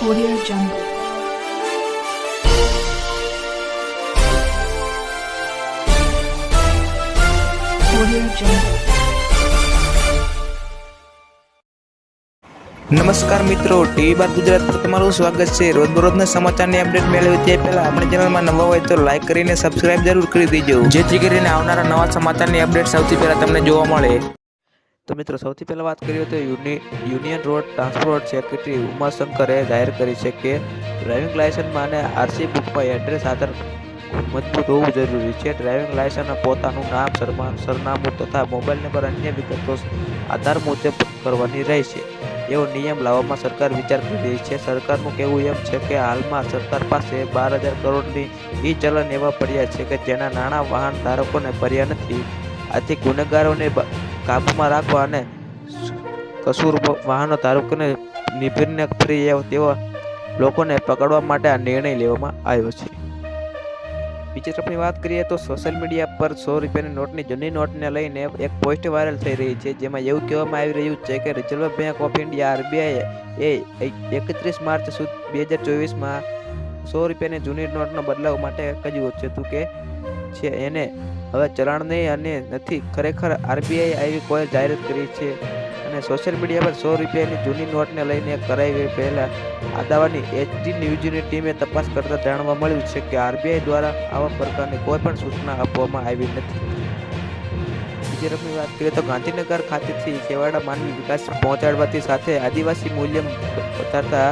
Audio Jungle. Audio Jungle. નમસ્કાર મિત્રો, TV બાર ગુજરાત પર તમારું સ્વાગત છે રોજબરોજના સમાચારની અપડેટ મેળવી તે પહેલા આપણી ચેનલમાં નવા હોય તો લાઇક કરીને સબસ્ક્રાઇબ જરૂર કરી દેજો જેથી કરીને આવનારા નવા સમાચારની અપડેટ સૌથી પહેલા તમને જોવા મળે તો મિત્રો, સૌથી પહેલાં વાત કરીએ તો યુનિયન રોડ ટ્રાન્સપોર્ટ સેક્રેટરી ઉમાશંકરે જાહેર કરી છે કે ડ્રાઇવિંગ લાયસન્સમાં અને આરસી બુકમાં એડ્રેસ આધાર મજબૂત હોવું જરૂરી છે. ડ્રાઇવિંગ લાયસન્સ પોતાનું નામ સરમા સરનામું તથા મોબાઈલ નંબર અન્ય વિગતો આધાર મુજબ કરવાની રહેશે. એવો નિયમ લાવવામાં સરકાર વિચાર કરી રહી છે. સરકારનું કહેવું એમ છે કે હાલમાં સરકાર પાસે બાર હજાર કરોડની ઈ ચલણ એવા પડ્યા છે કે જેના નાણાં વાહન ધારકોને ભર્યા નથી. આથી ગુનેગારોને કાબૂમાં રાખવા અને કસૂર વાહનો ધારકોને નિભીરને ફરી તેવા લોકોને પકડવા માટે આ નિર્ણય લેવામાં આવ્યો છે. બીજી તરફની વાત કરીએ તો સોશિયલ મીડિયા પર સો રૂપિયાની નોટની જૂની નોટને લઈને એક પોસ્ટ વાયરલ થઈ રહી છે, જેમાં એવું કહેવામાં આવી રહ્યું છે કે reserve bank of India RBI એ એકત્રીસ માર્ચ સુધી બે હજાર ચોવીસમાં સો રૂપિયાની જૂની નોટનો બદલાવ માટે કહ્યું છે તું કે છે, એને હવે ચલણ નહીં અને નથી, ખરેખર આરબીઆઈ આવી કોઈ જાહેરાત કરી છે અને સોશિયલ મીડિયા પર સો રૂપિયાની જૂની નોટને લઈને કરાવી પહેલા આદાવાની એચડી ન્યૂઝની ટીમે તપાસ કરતા જાણવા મળ્યું છે કે આરબીઆઈ દ્વારા આવા પ્રકારની કોઈ પણ સૂચના આપવામાં આવી નથી. બીજી તરફની વાત કરીએ તો ગાંધીનગર ખાતેથી છેવાડા માનવી વિકાસ પહોંચાડવાથી સાથે આદિવાસી મૂલ્ય વધારતા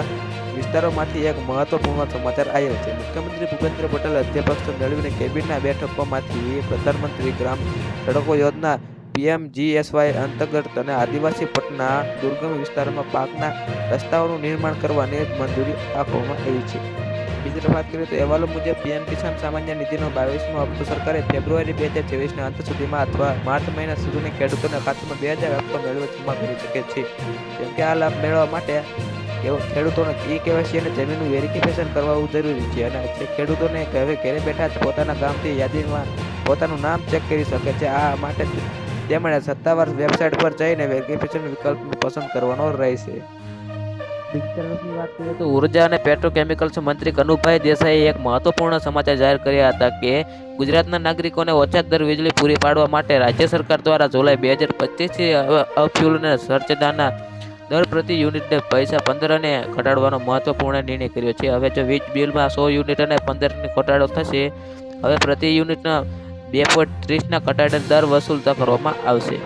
વિસ્તારોમાંથી એક મહત્વપૂર્ણ સમાચાર આવ્યો છે. મુખ્યમંત્રી ભૂપેન્દ્ર પટેલ અધ્યક્ષ મેળવીને કેબિનેટના બેઠકોમાંથી પ્રધાનમંત્રી ગ્રામ સડકો યોજના પીએમજીએસવાય અંતર્ગત અને આદિવાસી પટના દુર્ગમ વિસ્તારોમાં પાકના રસ્તાઓનું નિર્માણ કરવાની મંજૂરી આપવામાં આવી છે. બીજી તરફ વાત કરીએ તો અહેવાલો મુજબ પીએમ કિસાન સામાન્ય નિધિનો બાવીસમો હપ્તો સરકારે ફેબ્રુઆરી બે હજાર ચોવીસના અંત સુધીમાં અથવા માર્ચ મહિના સુધીની ખેડૂતોના ખાતામાં બે હજાર હપ્તો મેળવી જમા કરી શકે છે. કેમ કે આ લાભ મેળવવા માટે એવો ખેડૂતોને ઈ કેવાયસી અને જમીનનું વેરિફિકેશન કરવું જરૂરી છે. અને જે ખેડૂતોને હવે ઘરે બેઠા જ પોતાના ગામથી યાદીમાં પોતાનું નામ ચેક કરી શકે છે. આ માટે તેમણે સત્તાવાર વેબસાઇટ પર જઈને વેરિફિકેશન વિકલ્પ પસંદ કરવાનો રહેશે. ડિજિટલની વાત કરીએ તો ઊર્જા અને પેટ્રોકેમિકલ્સ મંત્રી કનુભાઈ દેસાઈએ એક મહત્વપૂર્ણ સમાચાર જાહેર કર્યા હતા કે ગુજરાતના નાગરિકોને ઓછા દર વીજળી પૂરી પાડવા માટે રાજ્ય સરકાર દ્વારા જુલાઈ બે હજાર પચીસથી અફ્યુલ અને સરચદાના દર પ્રતિ યુનિટને પૈસા પંદર અને ઘટાડવાનો મહત્વપૂર્ણ નિર્ણય કર્યો છે. હવે જો વીજ બિલમાં સો યુનિટ અને પંદરની ઘટાડો થશે, હવે પ્રતિ યુનિટના બે પોઈન્ટ ત્રીસના ઘટાડે દર વસૂલતા કરવામાં આવશે.